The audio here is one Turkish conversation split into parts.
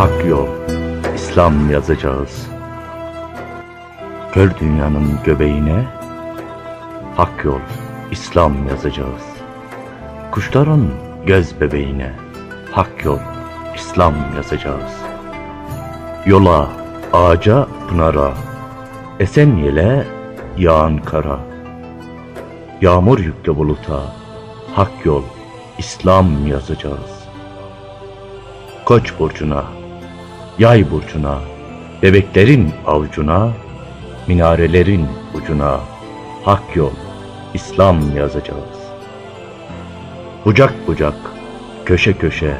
Hak yol, İslam yazacağız. Kör dünyanın göbeğine Hak yol, İslam yazacağız. Kuşların göz bebeğine Hak yol, İslam yazacağız. Yola, ağaca, pınara, esen yele, yağan kara. Yağmur yüklü buluta, hak yol, İslam yazacağız. Koç burcuna, yay burcuna, bebeklerin avucuna, minarelerin ucuna, hak yol, İslam yazacağız. Bucak bucak, köşe köşe,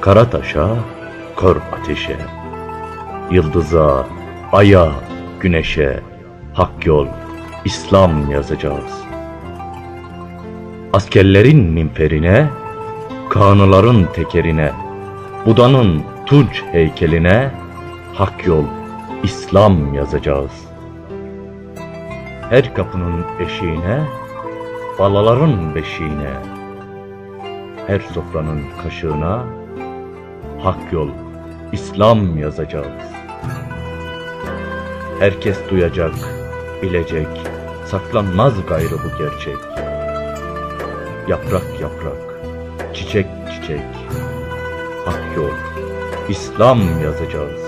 kara taşa, kör ateşe, yıldıza, aya, güneşe, hak yol, İslam yazacağız. Askerlerin minferine, kanıların tekerine, Buda'nın tunç heykeline, hak yol, İslam yazacağız. Her kapının eşiğine, balaların beşiğine, her sofranın kaşığına, hak yol, İslam yazacağız. Herkes duyacak, bilecek, saklanmaz gayrı bu gerçek. Yaprak yaprak, çiçek çiçek, hak yol, İslam yazacağız.